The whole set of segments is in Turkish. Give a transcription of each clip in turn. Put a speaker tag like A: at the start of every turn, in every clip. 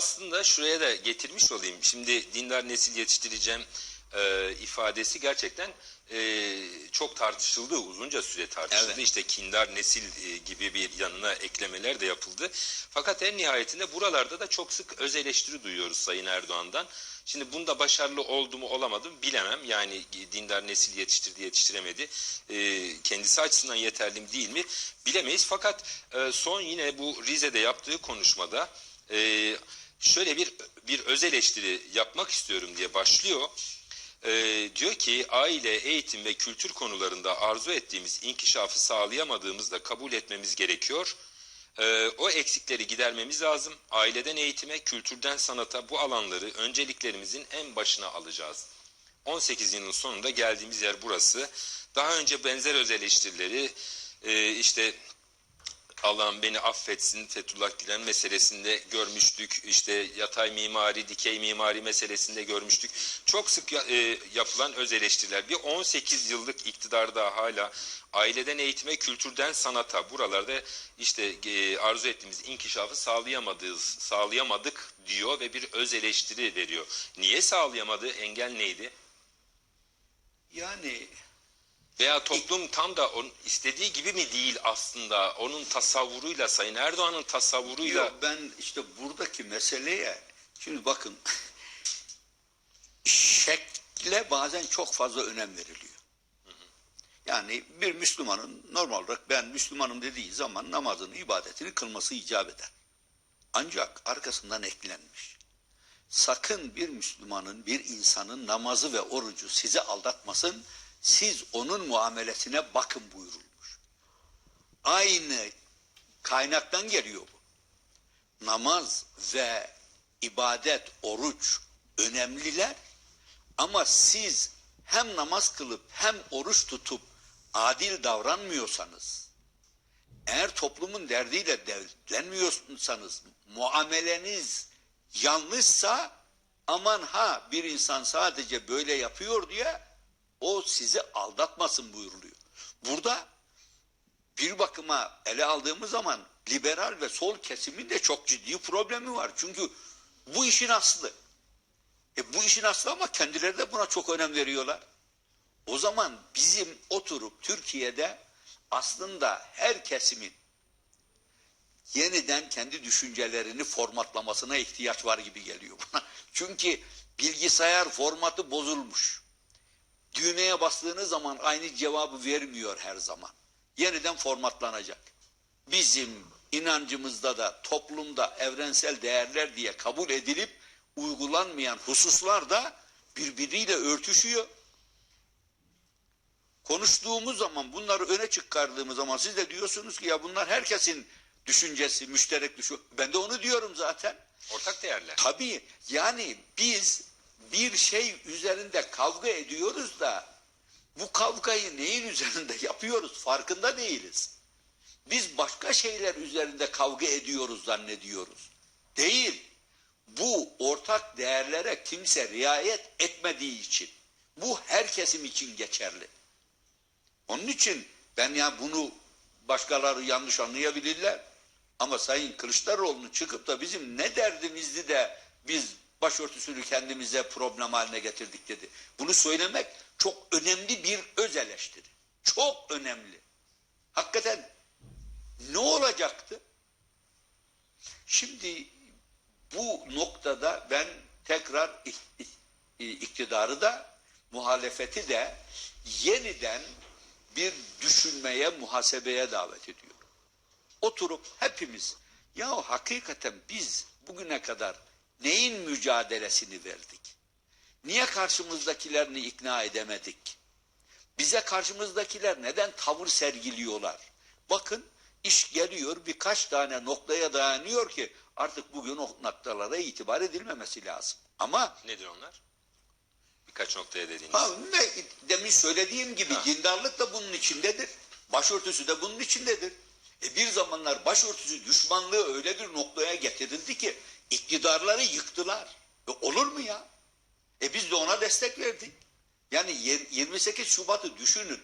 A: aslında şuraya da getirmiş olayım. Şimdi dindar nesil yetiştireceğim e, ifadesi gerçekten e, çok tartışıldı. Uzunca süre tartışıldı.
B: Evet.
A: İşte kindar nesil e, gibi bir yanına eklemeler de yapıldı. Fakat en nihayetinde buralarda da çok sık öz eleştiri duyuyoruz Sayın Erdoğan'dan. Şimdi bunda başarılı oldu mu olamadı mı bilemem. Yani dindar nesil yetiştirdi yetiştiremedi. E, kendisi açısından yeterli mi değil mi bilemeyiz. Fakat e, son yine bu Rize'de yaptığı konuşmada e, şöyle bir bir öz eleştiri yapmak istiyorum diye başlıyor. E, diyor ki aile, eğitim ve kültür konularında arzu ettiğimiz inkişafı sağlayamadığımızda kabul etmemiz gerekiyor. E, o eksikleri gidermemiz lazım. Aileden eğitime, kültürden sanata bu alanları önceliklerimizin en başına alacağız. 18 yılın sonunda geldiğimiz yer burası. Daha önce benzer öz eleştirileri e, işte Allah'ım beni affetsin Fethullah Gülen meselesinde görmüştük. İşte yatay mimari, dikey mimari meselesinde görmüştük. Çok sık e, yapılan öz eleştiriler. Bir 18 yıllık iktidarda hala aileden eğitime, kültürden sanata buralarda işte e, arzu ettiğimiz inkişafı sağlayamadığız, sağlayamadık diyor ve bir öz eleştiri veriyor. Niye sağlayamadı? Engel neydi?
B: Yani
A: Veya toplum tam da onun istediği gibi mi değil aslında? Onun tasavvuruyla, Sayın Erdoğan'ın tasavvuruyla
B: yok ben işte buradaki meseleye şimdi bakın şekle bazen çok fazla önem veriliyor. Yani bir Müslümanın normal olarak ben Müslümanım dediği zaman namazını, ibadetini kılması icap eder. Ancak arkasından eklenmiş. Sakın bir Müslümanın, bir insanın namazı ve orucu sizi aldatmasın. Siz onun muamelesine bakın buyurulmuş. Aynı kaynaktan geliyor bu. Namaz ve ibadet, oruç önemliler. Ama siz hem namaz kılıp hem oruç tutup adil davranmıyorsanız, eğer toplumun derdiyle dertlenmiyorsanız, muameleniz yanlışsa aman ha bir insan sadece böyle yapıyor diye o sizi aldatmasın buyuruluyor. Burada bir bakıma ele aldığımız zaman liberal ve sol kesimin de çok ciddi problemi var. Çünkü bu işin aslı. E bu işin aslı ama kendileri de buna çok önem veriyorlar. O zaman bizim oturup Türkiye'de aslında her kesimin yeniden kendi düşüncelerini formatlamasına ihtiyaç var gibi geliyor bana. Çünkü bilgisayar formatı bozulmuş. Düğmeye bastığınız zaman aynı cevabı vermiyor her zaman. Yeniden formatlanacak. Bizim inancımızda da toplumda evrensel değerler diye kabul edilip uygulanmayan hususlar da birbiriyle örtüşüyor. Konuştuğumuz zaman bunları öne çıkardığımız zaman siz de diyorsunuz ki ya bunlar herkesin düşüncesi, müşterek düşü. Ben de onu diyorum zaten.
A: ortak değerler.
B: Tabii yani biz bir şey üzerinde kavga ediyoruz da bu kavgayı neyin üzerinde yapıyoruz farkında değiliz. Biz başka şeyler üzerinde kavga ediyoruz zannediyoruz. Değil. Bu ortak değerlere kimse riayet etmediği için. Bu her kesim için geçerli. Onun için ben ya bunu başkaları yanlış anlayabilirler. Ama Sayın Kılıçdaroğlu'nun çıkıp da bizim ne derdimizdi de biz başörtüsünü kendimize problem haline getirdik dedi. Bunu söylemek çok önemli bir öz eleştiri. Çok önemli. Hakikaten ne olacaktı? Şimdi bu noktada ben tekrar ik- ik- iktidarı da muhalefeti de yeniden bir düşünmeye, muhasebeye davet ediyorum. Oturup hepimiz ya hakikaten biz bugüne kadar neyin mücadelesini verdik? Niye karşımızdakilerini ikna edemedik? Bize karşımızdakiler neden tavır sergiliyorlar? Bakın iş geliyor birkaç tane noktaya dayanıyor ki artık bugün o noktalara itibar edilmemesi lazım. Ama
A: Nedir onlar? Birkaç noktaya dediğiniz.
B: Ha, ne, demin söylediğim gibi
A: Ha.
B: dindarlık da bunun içindedir. Başörtüsü de bunun içindedir. E bir zamanlar başörtüsü düşmanlığı öyle bir noktaya getirildi ki iktidarları yıktılar. E olur mu ya? E biz de ona destek verdik. Yani yer- 28 Şubat'ı düşünün.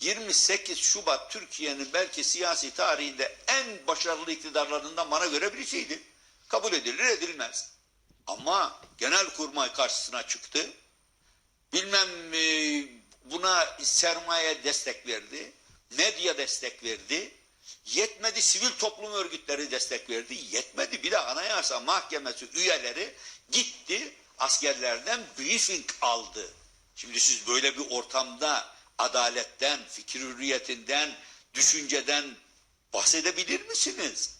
B: 28 Şubat Türkiye'nin belki siyasi tarihinde en başarılı iktidarlarından bana göre birisiydi. Kabul edilir edilmez. Ama genelkurmay karşısına çıktı. Bilmem e, buna sermaye destek verdi. Medya destek verdi. Yetmedi sivil toplum örgütleri destek verdi. Yetmedi bir de anayasa mahkemesi üyeleri gitti askerlerden briefing aldı. Şimdi siz böyle bir ortamda adaletten, fikir hürriyetinden, düşünceden bahsedebilir misiniz?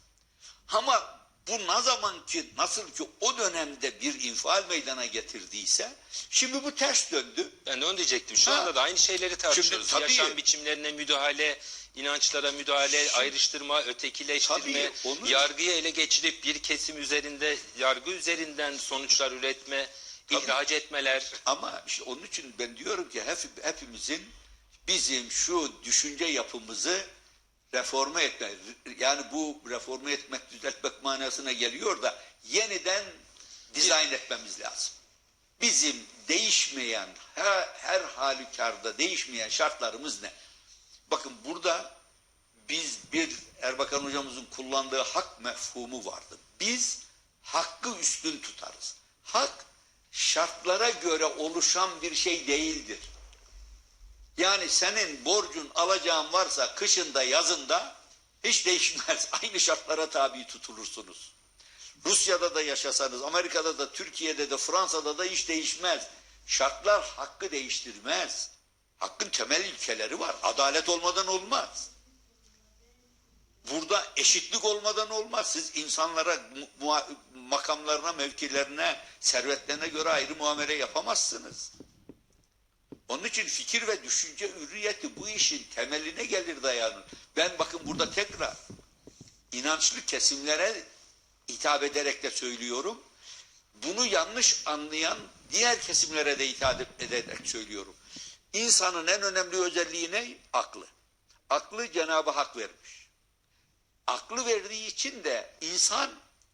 B: Ama bu ne zaman ki nasıl ki o dönemde bir infial meydana getirdiyse şimdi bu ters döndü.
A: Ben de onu diyecektim. Şu
B: Ha.
A: anda da aynı şeyleri tartışıyoruz.
B: tabii-
A: Yaşam biçimlerine müdahale, inançlara müdahale, ayrıştırma, ötekileştirme,
B: Tabii, onu-
A: yargıyı ele geçirip bir kesim üzerinde, yargı üzerinden sonuçlar üretme,
B: Tabii.
A: ihraç etmeler.
B: Ama işte onun için ben diyorum ki hep, hepimizin bizim şu düşünce yapımızı reforme etme. Yani bu reforme etmek, düzeltmek manasına geliyor da yeniden dizayn etmemiz lazım. Bizim değişmeyen, her, her halükarda değişmeyen şartlarımız ne? Bakın burada biz bir Erbakan hocamızın kullandığı hak mefhumu vardı. Biz hakkı üstün tutarız. Hak şartlara göre oluşan bir şey değildir. Yani senin borcun alacağın varsa kışında yazında hiç değişmez. Aynı şartlara tabi tutulursunuz. Rusya'da da yaşasanız, Amerika'da da, Türkiye'de de, Fransa'da da hiç değişmez. Şartlar hakkı değiştirmez. Hakkın temel ilkeleri var. Adalet olmadan olmaz. Burada eşitlik olmadan olmaz. Siz insanlara makamlarına, mevkilerine, servetlerine göre ayrı muamele yapamazsınız. Onun için fikir ve düşünce hürriyeti bu işin temeline gelir dayanır. Ben bakın burada tekrar inançlı kesimlere hitap ederek de söylüyorum. Bunu yanlış anlayan diğer kesimlere de hitap ederek söylüyorum. İnsanın en önemli özelliği ne? Aklı. Aklı Cenab-ı Hak vermiş. Aklı verdiği için de insan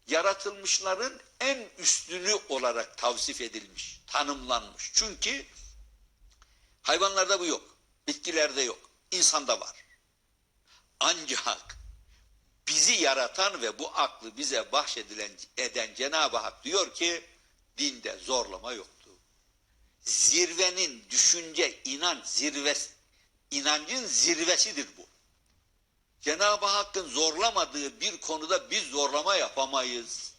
B: yaratılmışların en üstünü olarak tavsif edilmiş, tanımlanmış. Çünkü hayvanlarda bu yok, bitkilerde yok, insanda var. Ancak bizi yaratan ve bu aklı bize bahşedilen eden Cenab-ı Hak diyor ki dinde zorlama yoktu. Zirvenin düşünce, inanç zirvesi, inancın zirvesidir bu. Cenab-ı Hakk'ın zorlamadığı bir konuda biz zorlama yapamayız.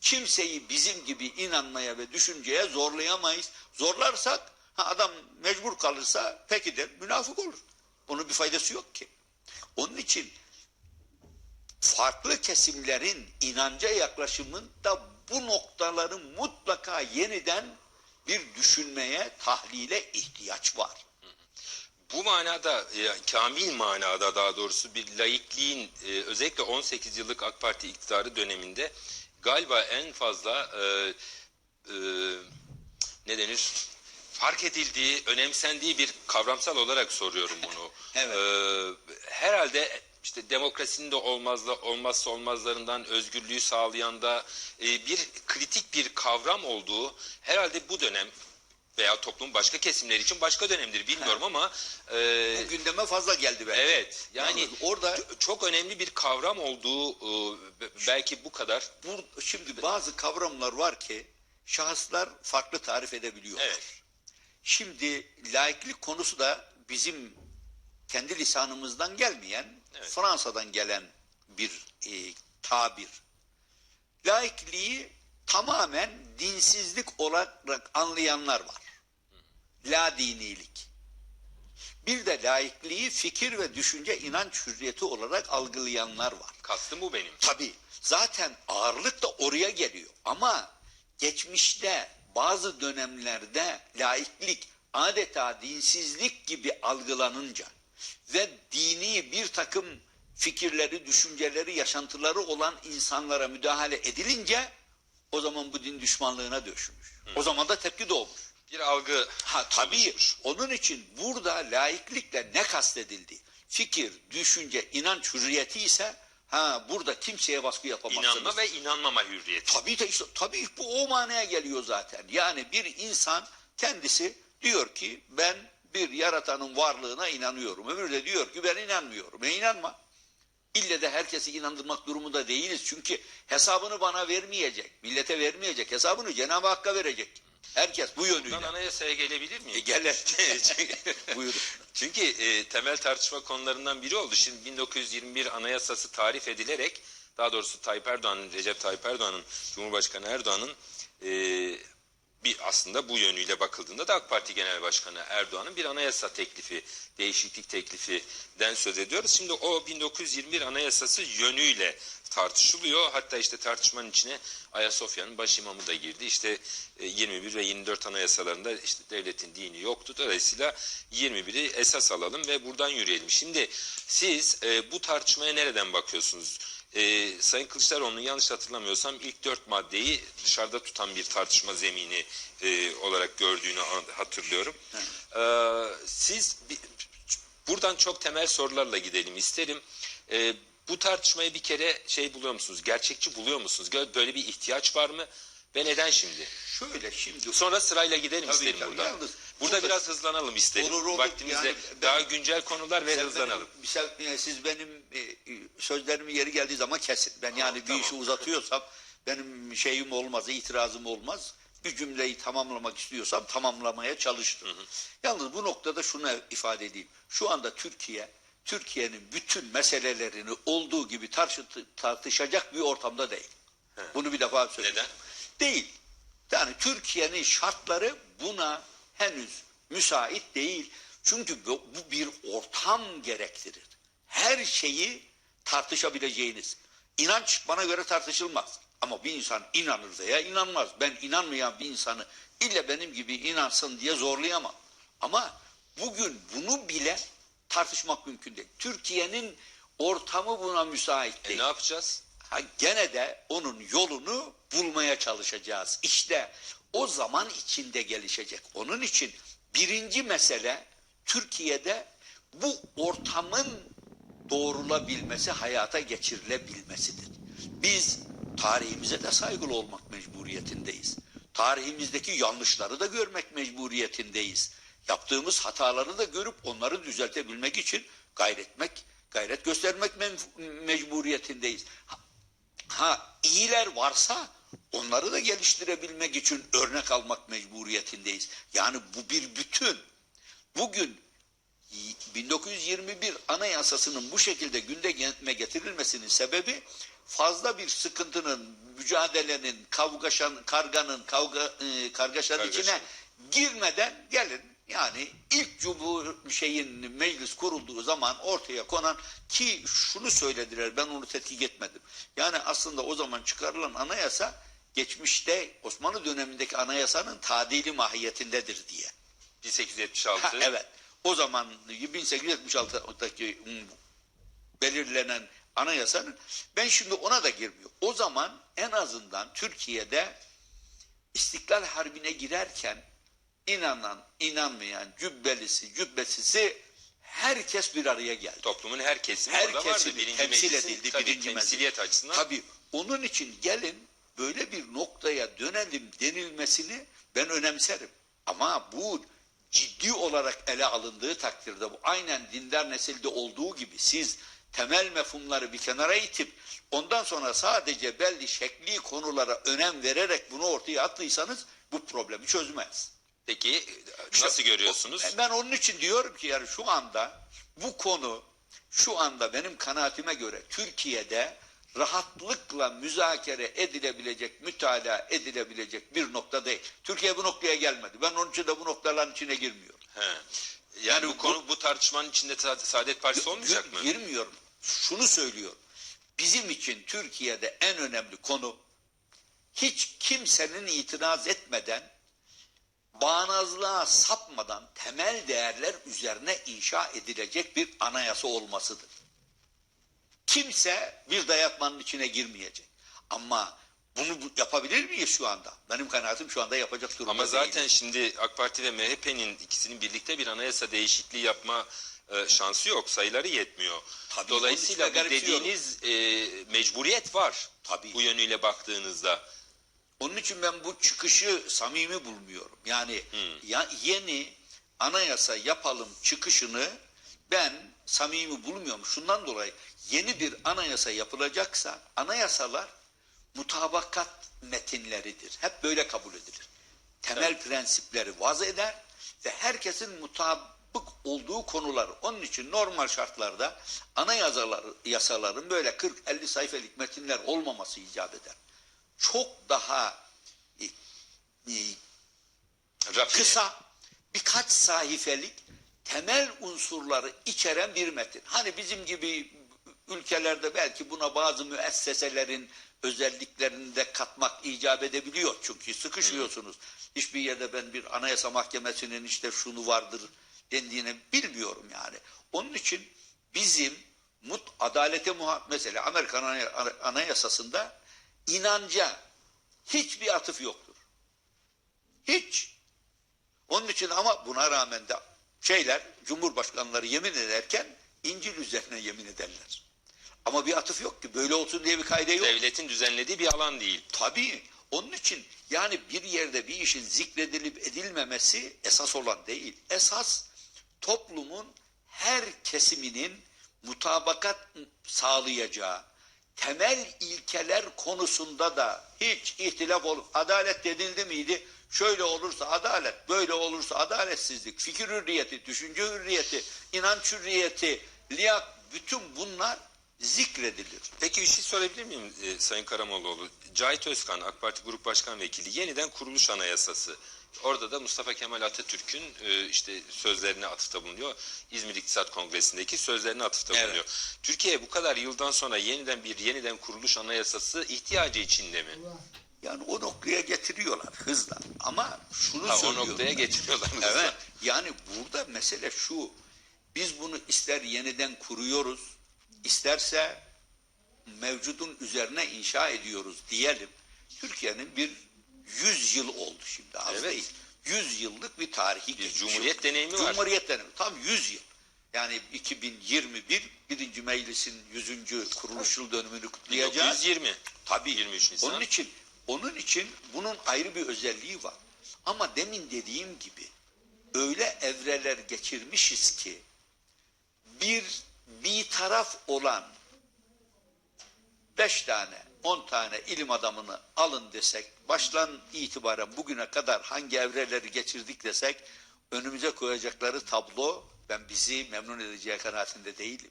B: Kimseyi bizim gibi inanmaya ve düşünceye zorlayamayız. Zorlarsak ha adam mecbur kalırsa peki der münafık olur. Bunun bir faydası yok ki. Onun için farklı kesimlerin inanca yaklaşımında bu noktaları mutlaka yeniden bir düşünmeye, tahlile ihtiyaç var.
A: Bu manada, yani kamil manada daha doğrusu bir laikliğin e, özellikle 18 yıllık AK Parti iktidarı döneminde galiba en fazla e, e, ne denir fark edildiği, önemsendiği bir kavramsal olarak soruyorum bunu.
B: Evet.
A: E, herhalde işte demokrasinin de olmazla, olmazsa olmazlarından özgürlüğü sağlayan da e, bir kritik bir kavram olduğu herhalde bu dönem veya toplumun başka kesimleri için başka dönemdir bilmiyorum ama e,
B: Bu gündeme fazla geldi belki.
A: Evet yani
B: Yalnız orada
A: çok önemli bir kavram olduğu e, be- belki bu kadar.
B: bu, şimdi bazı kavramlar var ki şahıslar farklı tarif edebiliyorlar.
A: Evet.
B: Şimdi laiklik konusu da bizim kendi lisanımızdan gelmeyen,
A: Evet.
B: Fransa'dan gelen bir e, tabir. Laikliği tamamen dinsizlik olarak anlayanlar var. La dinilik. Bir de laikliği fikir ve düşünce inanç hürriyeti olarak algılayanlar var.
A: Kastım bu benim.
B: Tabii zaten ağırlık da oraya geliyor. Ama geçmişte bazı dönemlerde laiklik adeta dinsizlik gibi algılanınca ve dini bir takım fikirleri, düşünceleri, yaşantıları olan insanlara müdahale edilince o zaman bu din düşmanlığına dönüşmüş. O zaman da tepki doğmuş.
A: Bir algı
B: Ha tabii
A: oluşmuş.
B: onun için burada laiklikle ne kastedildi? Fikir, düşünce, inanç hürriyeti ise ha burada kimseye baskı yapamazsınız.
A: İnanma ve inanmama hürriyeti.
B: Tabii de işte tabii bu o manaya geliyor zaten. Yani bir insan kendisi diyor ki ben bir yaratanın varlığına inanıyorum. Öbürü de diyor ki ben inanmıyorum. E inanma. İlle de herkesi inandırmak durumunda değiliz. Çünkü hesabını bana vermeyecek. Millete vermeyecek. Hesabını Cenab-ı Hakk'a verecek. Herkes bu yönüyle.
A: Buradan anayasaya gelebilir miyim?
B: E, gel. Buyurun.
A: Çünkü e, temel tartışma konularından biri oldu. Şimdi 1921 anayasası tarif edilerek daha doğrusu Tayyip Erdoğan'ın, Recep Tayyip Erdoğan'ın, Cumhurbaşkanı Erdoğan'ın e, bir aslında bu yönüyle bakıldığında da AK Parti Genel Başkanı Erdoğan'ın bir anayasa teklifi, değişiklik teklifinden söz ediyoruz. Şimdi o 1921 anayasası yönüyle tartışılıyor. Hatta işte tartışmanın içine Ayasofya'nın başimamı da girdi. İşte e, 21 ve 24 anayasalarında işte devletin dini yoktu. Dolayısıyla 21'i esas alalım ve buradan yürüyelim. Şimdi siz e, bu tartışmaya nereden bakıyorsunuz? E, Sayın Kılıçdaroğlu'nun yanlış hatırlamıyorsam ilk dört maddeyi dışarıda tutan bir tartışma zemini e, olarak gördüğünü hatırlıyorum. E, siz buradan çok temel sorularla gidelim isterim. E, bu tartışmayı bir kere şey buluyor musunuz? Gerçekçi buluyor musunuz? Böyle bir ihtiyaç var mı? Ve neden şimdi?
B: Şöyle şimdi
A: Sonra sırayla gidelim
B: Tabii,
A: isterim
B: tabii.
A: burada.
B: Yalnız
A: burada
B: burada-
A: biraz hızlanalım isterim.
B: Olur, olur.
A: Vaktimizde
B: Yani ben-
A: daha güncel konular ve hızlanalım.
B: benim- sen- e, siz benim e, e, sözlerimi yeri geldiği zaman kesin. Ben yani bir
A: tamam.
B: işi uzatıyorsam benim şeyim olmaz, itirazım olmaz. Bir cümleyi tamamlamak istiyorsam tamamlamaya çalıştım. Yalnız bu noktada şunu ifade edeyim. Şu anda Türkiye, Türkiye'nin bütün meselelerini olduğu gibi tartı- tartışacak bir ortamda değil. Bunu bir defa söyleyeyim.
A: Neden?
B: Değil. Yani Türkiye'nin şartları buna henüz müsait değil. Çünkü bu bir ortam gerektirir. Her şeyi tartışabileceğiniz. İnanç bana göre tartışılmaz. Ama bir insan inanır veya inanmaz. Ben inanmayan bir insanı ille benim gibi inansın diye zorlayamam. Ama bugün bunu bile tartışmak mümkün değil. Türkiye'nin ortamı buna müsait
A: E,
B: değil.
A: ne yapacağız?
B: Ha, gene de onun yolunu bulmaya çalışacağız. İşte o zaman içinde gelişecek. Onun için birinci mesele Türkiye'de bu ortamın doğrulabilmesi, hayata geçirilebilmesidir. Biz tarihimize de saygılı olmak mecburiyetindeyiz. Tarihimizdeki yanlışları da görmek mecburiyetindeyiz. Yaptığımız hataları da görüp onları düzeltebilmek için gayretmek, gayret göstermek mecburiyetindeyiz. Ha, iyiler varsa onları da geliştirebilmek için örnek almak mecburiyetindeyiz. Yani bu bir bütün. Bugün 1921 Anayasası'nın bu şekilde gündeme getirilmesinin sebebi fazla bir sıkıntının, mücadelenin, kavgaşan, karganın, kavga e, kargaşanın
A: Kargaşa.
B: içine girmeden gelin yani ilk cumhur şeyin meclis kurulduğu zaman ortaya konan ki şunu söylediler ben onu tetkik etmedim. Yani aslında o zaman çıkarılan anayasa geçmişte Osmanlı dönemindeki anayasanın tadili mahiyetindedir diye.
A: 1876.
B: Ha, evet. O zaman 1876'daki ım, belirlenen anayasanın ben şimdi ona da girmiyorum. O zaman en azından Türkiye'de İstiklal Harbi'ne girerken inanan, inanmayan, cübbelisi, cübbesisi herkes bir araya geldi.
A: Toplumun her kesimi
B: Her
A: orada vardı. Birinci
B: temsil
A: meclisin
B: edildi,
A: tabii
B: birinci
A: temsiliyet
B: meclis.
A: açısından.
B: Tabii onun için gelin böyle bir noktaya dönelim denilmesini ben önemserim. Ama bu ciddi olarak ele alındığı takdirde bu aynen dindar nesilde olduğu gibi siz temel mefhumları bir kenara itip ondan sonra sadece belli şekli konulara önem vererek bunu ortaya attıysanız bu problemi çözmez.
A: Peki nasıl görüyorsunuz?
B: Ben onun için diyorum ki yani şu anda bu konu şu anda benim kanaatime göre Türkiye'de rahatlıkla müzakere edilebilecek, mütalaa edilebilecek bir nokta değil. Türkiye bu noktaya gelmedi. Ben onun için de bu noktaların içine girmiyorum.
A: He. Yani,
B: Yani
A: bu
B: bu-
A: konu bu tartışmanın içinde Sa- Saadet Partisi olmayacak mı?
B: Girmiyorum. Şunu söylüyorum. Bizim için Türkiye'de en önemli konu hiç kimsenin itiraz etmeden bağnazlığa sapmadan temel değerler üzerine inşa edilecek bir anayasa olmasıdır. Kimse bir dayatmanın içine girmeyecek. Ama bunu bu- yapabilir miyiz şu anda? Benim kanaatim şu anda yapacak durumda
A: Ama zaten
B: değiliz.
A: şimdi AK Parti ve MHP'nin ikisinin birlikte bir anayasa değişikliği yapma e, şansı yok. Sayıları yetmiyor.
B: Tabii,
A: Dolayısıyla bu dediğiniz e, mecburiyet var.
B: Tabii.
A: Bu yönüyle baktığınızda.
B: Onun için ben bu çıkışı samimi bulmuyorum. Yani ya, yeni anayasa yapalım çıkışını ben samimi bulmuyorum. Şundan dolayı yeni bir anayasa yapılacaksa anayasalar mutabakat metinleridir. Hep böyle kabul edilir. Temel prensipleri vaz eder ve herkesin mutabık olduğu konular. Onun için normal şartlarda anayasalar, yasaların böyle 40-50 sayfalık metinler olmaması icap eder. Çok daha e, e,
A: Rafine.
B: kısa birkaç sayfelik temel unsurları içeren bir metin. Hani bizim gibi ülkelerde belki buna bazı müesseselerin özelliklerini de katmak icap edebiliyor. Çünkü sıkışıyorsunuz. Hiçbir yerde ben bir anayasa mahkemesinin işte şunu vardır dendiğini bilmiyorum yani. Onun için bizim mut adalete muha mesela Amerikan Anay- Anayasası'nda inanca hiçbir atıf yoktur. Hiç. Onun için ama buna rağmen de şeyler, cumhurbaşkanları yemin ederken İncil üzerine yemin ederler. Ama bir atıf yok ki. Böyle olsun diye bir kayda yok.
A: Devletin düzenlediği bir alan değil.
B: Tabii. Onun için yani bir yerde bir işin zikredilip edilmemesi esas olan değil. Esas toplumun her kesiminin mutabakat sağlayacağı temel ilkeler konusunda da hiç ihtilaf olup adalet denildi miydi? Şöyle olursa adalet, böyle olursa adaletsizlik, fikir hürriyeti, düşünce hürriyeti, inanç hürriyeti, liyak bütün bunlar zikredilir.
A: Peki bir şey sorabilir miyim e, Sayın Karamollaoğlu? Cahit Özkan AK Parti Grup Başkan Vekili yeniden kuruluş anayasası. Orada da Mustafa Kemal Atatürk'ün e, işte sözlerine atıfta bulunuyor. İzmir İktisat Kongresi'ndeki sözlerine atıfta
B: Evet.
A: bulunuyor. Türkiye bu kadar yıldan sonra yeniden bir yeniden kuruluş anayasası ihtiyacı içinde mi?
B: Yani o noktaya getiriyorlar hızla. Ama şunu
A: Ha, o
B: söylüyorum.
A: noktaya
B: ben.
A: getiriyorlar.
B: Evet. Yani burada mesele şu. Biz bunu ister yeniden kuruyoruz, isterse mevcudun üzerine inşa ediyoruz diyelim. Türkiye'nin bir yüz yıl oldu şimdi az
A: Evet.
B: değil. Yüz yıllık bir tarihi
A: Bir
B: geçmiş
A: cumhuriyet deneyimi var.
B: Cumhuriyet deneyimi. Tam yüz yıl. Yani 2021 birinci meclisin yüzüncü kuruluş yıl dönümünü kutlayacağız.
A: 1920.
B: Tabii.
A: 23 Nisan.
B: Onun için onun için bunun ayrı bir özelliği var. Ama demin dediğim gibi öyle evreler geçirmişiz ki bir bir taraf olan beş tane, on tane ilim adamını alın desek, baştan itibaren bugüne kadar hangi evreleri geçirdik desek, önümüze koyacakları tablo ben bizi memnun edeceği kanaatinde değilim.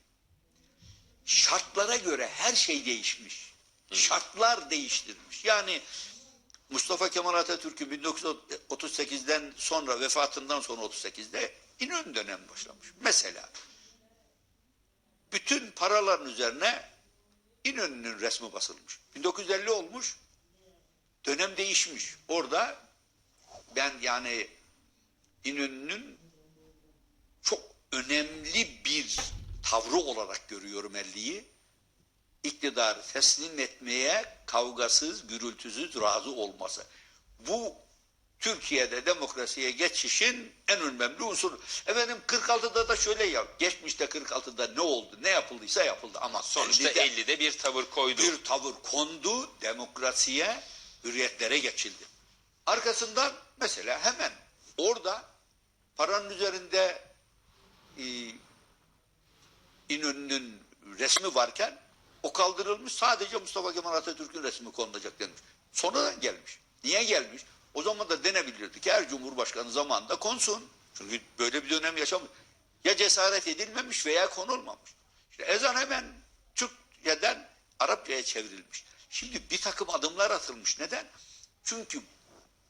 B: Şartlara göre her şey değişmiş. Şartlar değiştirmiş. Yani Mustafa Kemal Atatürk'ün 1938'den sonra vefatından sonra 38'de İnönü dönemi başlamış. Mesela bütün paraların üzerine İnönü'nün resmi basılmış. 1950 olmuş. Dönem değişmiş. Orada ben yani İnönü'nün çok önemli bir tavrı olarak görüyorum 50'yi. İktidarı teslim etmeye kavgasız, gürültüsüz razı olması. Bu Türkiye'de demokrasiye geçişin en önemli unsuru. Efendim 46'da da şöyle ya, geçmişte 46'da ne oldu, ne yapıldıysa yapıldı ama
A: Sonuçta
B: 50'de
A: 50'de bir tavır koydu.
B: bir tavır kondu, demokrasiye, hürriyetlere geçildi. Arkasından mesela hemen orada paranın üzerinde e, İnönü'nün resmi varken o kaldırılmış sadece Mustafa Kemal Atatürk'ün resmi konulacak denmiş. Sonradan gelmiş. Niye gelmiş? O zaman da denebilirdi ki her cumhurbaşkanı zamanında konsun. Çünkü böyle bir dönem yaşamış. Ya cesaret edilmemiş veya konulmamış. İşte ezan hemen Türkçeden Arapçaya çevrilmiş. Şimdi bir takım adımlar atılmış. Neden? Çünkü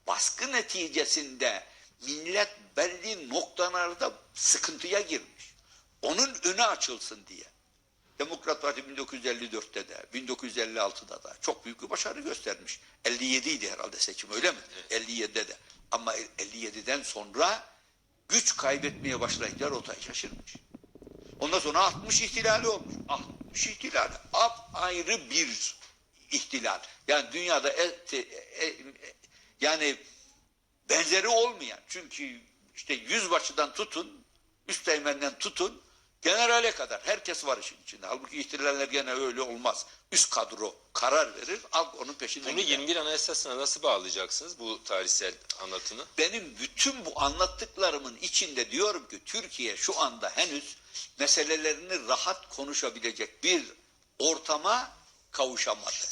B: baskı neticesinde millet belli noktalarda sıkıntıya girmiş. Onun önü açılsın diye. Demokrat Parti 1954'te de, 1956'da da çok büyük bir başarı göstermiş. 57 idi herhalde seçim öyle mi? 57'de de. Ama 57'den sonra güç kaybetmeye başlayınca rotayı şaşırmış. Ondan sonra 60 ihtilali olmuş. 60 ihtilali. ayrı bir ihtilal. Yani dünyada et- e- e- yani benzeri olmayan. Çünkü işte yüzbaşıdan tutun, üsteğmenden tutun, Generale kadar herkes var işin içinde. Halbuki ihtilaller gene öyle olmaz. Üst kadro karar verir, halk onun peşinden
A: Bunu
B: gider.
A: 21 Anayasası'na nasıl bağlayacaksınız bu tarihsel anlatını?
B: Benim bütün bu anlattıklarımın içinde diyorum ki Türkiye şu anda henüz meselelerini rahat konuşabilecek bir ortama kavuşamadı.